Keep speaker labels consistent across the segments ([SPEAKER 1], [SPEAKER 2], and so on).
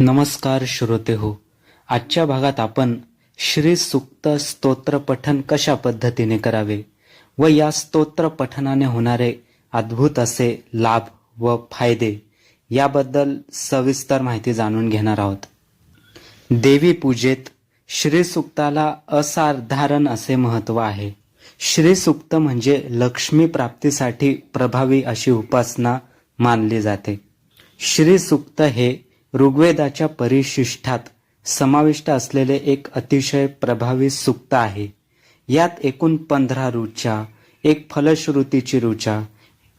[SPEAKER 1] नमस्कार श्रोते हो आजच्या भागात आपण श्री सुक्त स्तोत्र पठन कशा पद्धतीने करावे व या स्तोत्र पठनाने होणारे अद्भुत असे लाभ व फायदे याबद्दल सविस्तर माहिती जाणून घेणार आहोत. देवी पूजेत श्री सुक्ताला असाधारण असे महत्त्व आहे. श्री सुक्त म्हणजे लक्ष्मी प्राप्तीसाठी प्रभावी अशी उपासना मानली जाते. श्री सुक्त हे ऋग्वेदाच्या परिशिष्ठात समाविष्ट असलेले एक अतिशय प्रभावी सुक्त आहे. यात एकूण पंधरा रुचा एक फलश्रुतीची रुचा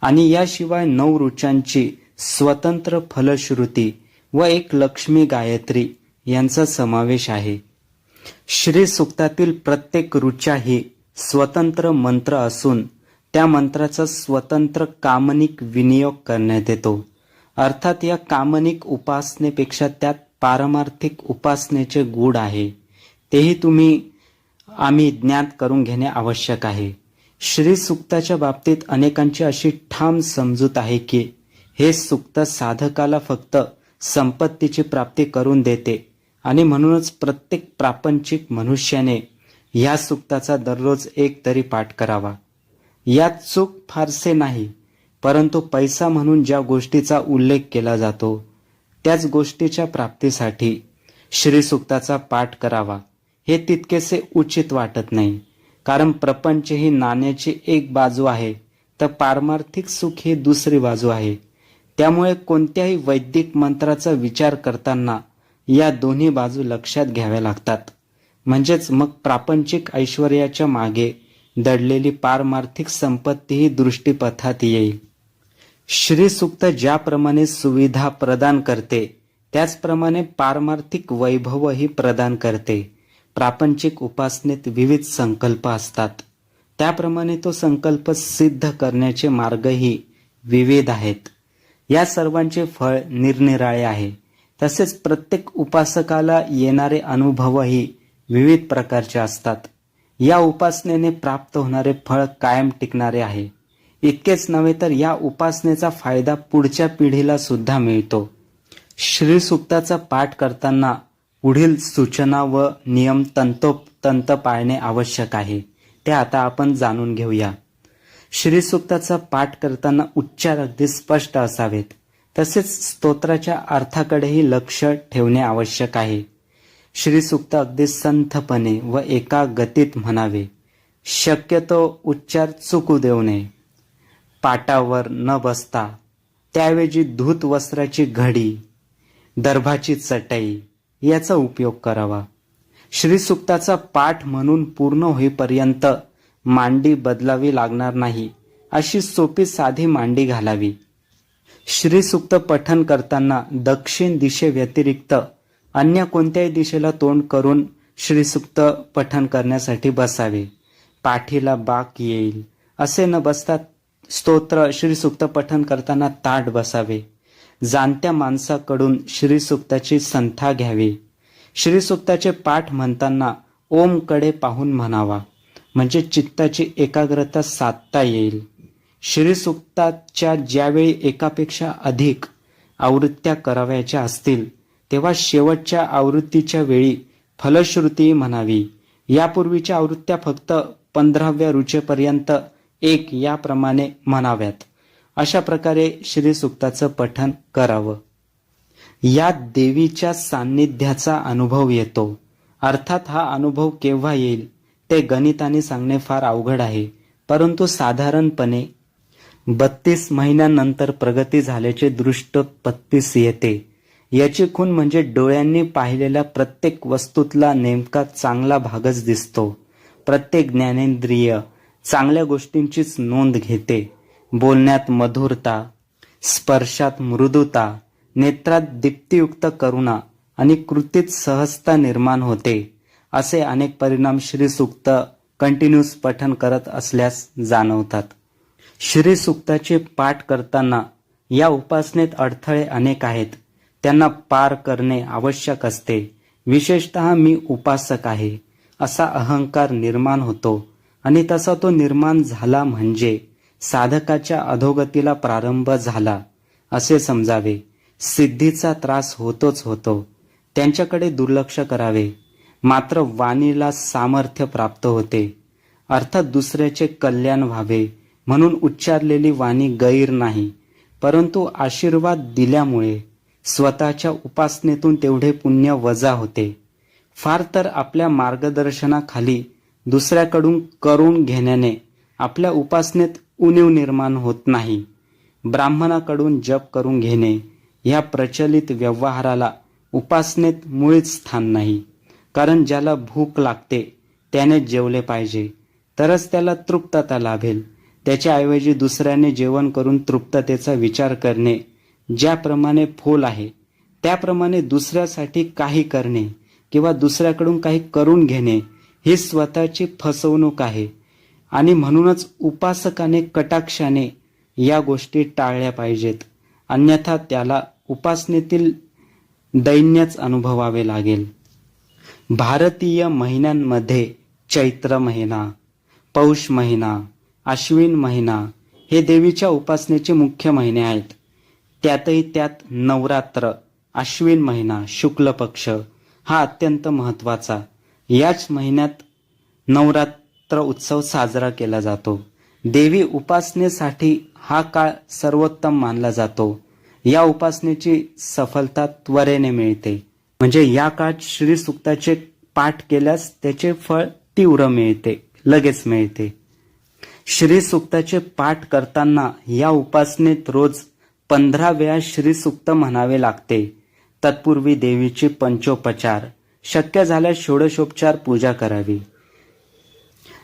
[SPEAKER 1] आणि याशिवाय नऊ रुचांची स्वतंत्र फलश्रुती व एक लक्ष्मी गायत्री यांचा समावेश आहे. श्री सुक्तातील प्रत्येक रुचा ही स्वतंत्र मंत्र असून त्या मंत्राचा स्वतंत्र कामनिक विनियोग करण्यात येतो. अर्थात या कामनिक उपासनेपेक्षा त्यात पारमार्थिक उपासनेचे गूढ आहे. तेही तुम्ही आम्ही ज्ञात करून घेणे आवश्यक आहे. श्री सुक्ताच्या बाबतीत अनेकांची अशी ठाम समजूत आहे की हे सुक्त साधकाला फक्त संपत्तीची प्राप्ती करून देते आणि म्हणूनच प्रत्येक प्रापंचिक मनुष्याने या सुक्ताचा दररोज एक तरी पाठ करावा. यात चूक फारसे नाही. परंतु पैसा म्हणून ज्या गोष्टीचा उल्लेख केला जातो त्याच गोष्टीच्या प्राप्तीसाठी श्रीसुक्ताचा पाठ करावा हे तितकेसे उचित वाटत नाही. कारण प्रपंच ही नाण्याची एक बाजू आहे तर पारमार्थिक सुख ही दुसरी बाजू आहे. त्यामुळे कोणत्याही वैदिक मंत्राचा विचार करताना या दोन्ही बाजू लक्षात घ्याव्या लागतात. म्हणजेच मग प्रापंचिक ऐश्वर्याच्या मागे दडलेली पारमार्थिक संपत्ती ही दृष्टीपथात येईल. श्री सुक्त ज्याप्रमाणे सुविधा प्रदान करते त्याचप्रमाणे पारमार्थिक वैभवही प्रदान करते. प्रापंचिक उपासनेत विविध संकल्प असतात. त्याप्रमाणे तो संकल्प सिद्ध करण्याचे मार्गही विविध आहेत. या सर्वांचे फळ निरनिराळे आहे. तसेच प्रत्येक उपासकाला येणारे अनुभवही विविध प्रकारचे असतात. या उपासनेने प्राप्त होणारे फळ कायम टिकणारे आहे. इतकेच नव्हे तर या उपासनेचा फायदा पुढच्या पिढीला सुद्धा मिळतो. श्री सुक्ताचा पाठ करताना पुढील सूचना व नियम तंतोतंत पाळणे आवश्यक आहे. ते आता आपण जाणून घेऊया. श्री सुक्ताचा पाठ करताना उच्चार अगदी स्पष्ट असावेत. तसेच स्तोत्राच्या अर्थाकडेही लक्ष ठेवणे आवश्यक आहे. श्री सुक्त अगदी संथपणे व एका गतीत म्हणावे शक्यतो उच्चार चुकू देऊ नये. पाटावर न बसता त्याऐवजी धूत वस्त्राची घडी दर्भाची चटई याचा उपयोग करावा. श्रीसुक्ताचा पाठ म्हणून पूर्ण होईपर्यंत मांडी बदलावी लागणार नाही अशी सोपी साधी मांडी घालावी. श्रीसुक्त पठन करताना दक्षिण दिशेव्यतिरिक्त अन्य कोणत्याही दिशेला तोंड करून श्रीसुक्त पठन करण्यासाठी बसावे. पाठीला बाक येईल असे न बसता स्तोत्र श्रीसुक्त पठन करताना ताट बसावे. जाणत्या माणसाकडून श्रीसुक्ताची संथा घ्यावी. श्रीसुक्ताचे पाठ म्हणताना ओमकडे पाहून म्हणावा म्हणजे चित्ताची एकाग्रता साधता येईल. श्रीसुक्ताच्या ज्यावेळी एकापेक्षा अधिक आवृत्त्या करावयाच्या असतील तेव्हा शेवटच्या आवृत्तीच्या वेळी फलश्रुती म्हणावी. यापूर्वीच्या आवृत्त्या फक्त पंधराव्या रुचेपर्यंत एक याप्रमाणे म्हणाव्यात. अशा प्रकारे श्री सुक्ताचं पठन करावं. यात देवीच्या सान्निध्याचा अनुभव येतो. अर्थात हा अनुभव केव्हा येईल ते गणिताने सांगणे फार अवघड आहे. परंतु साधारणपणे बत्तीस महिन्यानंतर प्रगती झाल्याचे दृष्टोत्पत्तीस येते. याची खून म्हणजे डोळ्यांनी पाहिलेल्या प्रत्येक वस्तूतला नेमका चांगला भागच दिसतो. प्रत्येक ज्ञानेंद्रिय चांगल्या गोष्टींचीच नोंद घेते. बोलण्यात मधुरता स्पर्शात मृदुता नेत्रात दीप्तियुक्त करुणा आणि कृतीत सहजता निर्माण होते असे अनेक परिणाम श्रीसुक्त कंटिन्यूस पठन करत असल्यास जाणवतात. श्रीसुक्ताचे पाठ करताना या उपासनेत अडथळे अनेक आहेत. त्यांना पार करणे आवश्यक असते. विशेषतः मी उपासक आहे असा अहंकार निर्माण होतो. आणि तसा तो निर्माण झाला म्हणजे साधकाच्या अधोगतीला प्रारंभ झाला असे समजावे. सिद्धीचा त्रास होतोच होतो. त्यांच्याकडे दुर्लक्ष करावे. मात्र वाणीला सामर्थ्य प्राप्त होते. अर्थात दुसऱ्याचे कल्याण व्हावे म्हणून उच्चारलेली वाणी गैर नाही परंतु आशीर्वाद दिल्यामुळे स्वतःच्या उपासनेतून तेवढे पुण्य वजा होते. फार तर आपल्या मार्गदर्शनाखाली दुसऱ्याकडून करून घेण्याने आपल्या उपासनेत उणीव निर्माण होत नाही. ब्राह्मणाकडून जप करून घेणे ह्या प्रचलित व्यवहाराला उपासनेत मुळीच स्थान नाही. कारण ज्याला भूक लागते त्याने जेवले पाहिजे. तरच त्याला तृप्तता लाभेल. त्याच्याऐवजी दुसऱ्याने जेवण करून तृप्ततेचा विचार करणे ज्याप्रमाणे फोल आहे त्याप्रमाणे दुसऱ्यासाठी काही करणे किंवा दुसऱ्याकडून काही करून घेणे ही स्वतःची फसवणूक आहे. आणि म्हणूनच उपासकाने कटाक्षाने या गोष्टी टाळल्या पाहिजेत. अन्यथा त्याला उपासनेतील दैन्यच अनुभवावे लागेल. भारतीय महिन्यांमध्ये चैत्र महिना पौष महिना अश्विन महिना हे देवीच्या उपासनेचे मुख्य महिने आहेत. त्यातही त्यात नवरात्र अश्विन महिना शुक्ल पक्ष हा अत्यंत महत्त्वाचा याच महिन्यात नवरात्र उत्सव साजरा केला जातो. देवी उपासनेसाठी हा काळ सर्वोत्तम मानला जातो. या उपासनेची सफलता त्वरेने मिळते. म्हणजे या काळात श्री सुक्ताचे पाठ केल्यास त्याचे फळ तीव्र मिळते लगेच मिळते. श्री सुक्ताचे पाठ करताना या उपासनेत रोज पंधरा वेळा श्री सुक्त म्हणावे लागते. तत्पूर्वी देवीची पंचोपचार शक्य झाल्यास षोडशोपचार पूजा करावी.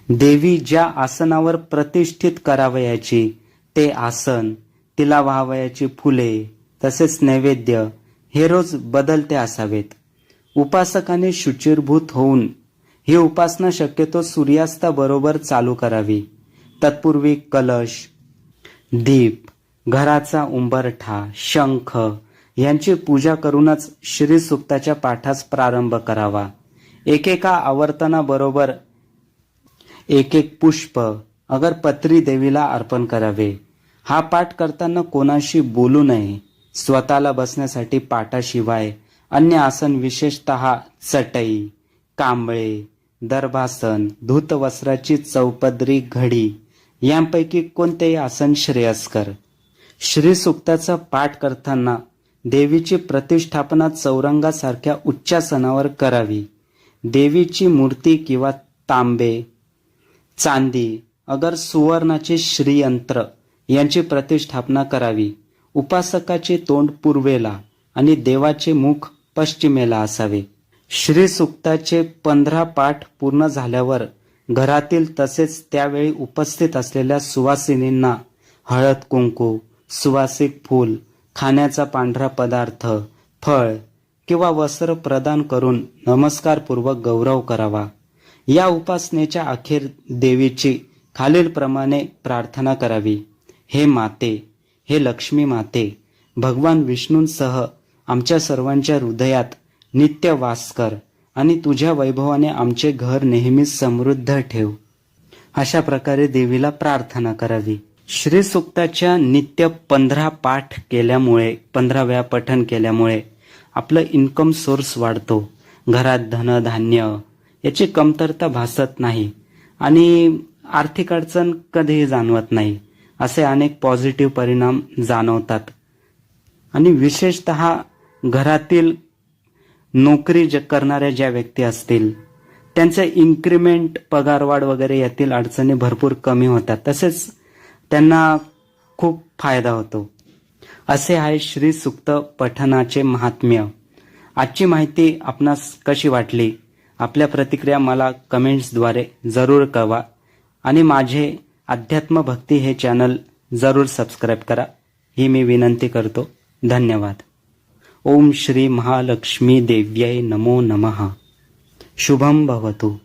[SPEAKER 1] देवी ज्या आसनावर प्रतिष्ठित करावयाची ते आसन तिला व्हावयाची फुले तसेच नैवेद्य हे रोज बदलते असावेत. उपासकाने शुचिरभूत होऊन ही उपासना शक्यतो सूर्यास्ताबरोबर चालू करावी. तत्पूर्वी कलश दीप घराचा उंबरठा शंख यांची पूजा करूनच श्री सुक्ताच्या पाठास प्रारंभ करावा. एकेका आवर्तनाबरोबर एक एक पुष्प अगर पत्री देवीला अर्पण करावे. हा पाठ करताना कोणाशी बोलू नये. स्वतःला बसण्यासाठी पाठाशिवाय अन्य आसन विशेषत चटई कांबळे दर्भासन धूतवस्त्राची चौपदरी घडी यांपैकी कोणतेही आसन श्रेयस्कर. श्री सुक्ताचा पाठ करताना देवीची प्रतिष्ठापना चौरंगासारख्या उच्चासनावर करावी. देवीची मूर्ती किंवा तांबे चांदी अगर सुवर्णाचे श्रीयंत्र यांची प्रतिष्ठापना करावी. उपासकाचे तोंड पूर्वेला आणि देवाचे मुख पश्चिमेला असावे. श्री सुक्ताचे पंधरा पाठ पूर्ण झाल्यावर घरातील तसेच त्यावेळी उपस्थित असलेल्या सुवासिनींना हळद कुंकू सुवासिक फूल खाण्याचा पांढरा पदार्थ फळ किंवा वस्त्र प्रदान करून नमस्कारपूर्वक गौरव करावा. या उपासनेच्या अखेर देवीची खालीलप्रमाणे प्रार्थना करावी. हे माते हे लक्ष्मी माते भगवान विष्णूंसह आमच्या सर्वांच्या हृदयात नित्य वास कर आणि तुझ्या वैभवाने आमचे घर नेहमी समृद्ध ठेव. अशा प्रकारे देवीला प्रार्थना करावी. श्रीसूक्ताच्या नित्य पंधरा पाठ केल्यामुळे पंधराव्या पठन केल्यामुळे आपलं इन्कम सोर्स वाढतो. घरात धनधान्य याची कमतरता भासत नाही आणि आर्थिक अडचण कधीही जाणवत नाही असे अनेक पॉझिटिव्ह परिणाम जाणवतात. आणि विशेषत घरातील नोकरी ज करणाऱ्या ज्या व्यक्ती असतील त्यांचे इन्क्रिमेंट पगारवाढ वगैरे यातील अडचणी भरपूर कमी होतात. तसेच त्यांना खूप फायदा होतो. असे आहे श्री सुक्त पठनाचे महात्म्य. आजची माहिती आपणास कशी वाटली? आपल्या प्रतिक्रिया मला कमेंट्सद्वारे जरूर कळवा. आणि माझे अध्यात्म भक्ती हे चॅनल जरूर सबस्क्राईब करा. ही मी विनंती करतो. धन्यवाद. ओम श्री महालक्ष्मी देव्यै नमो नमः. शुभम भवतु.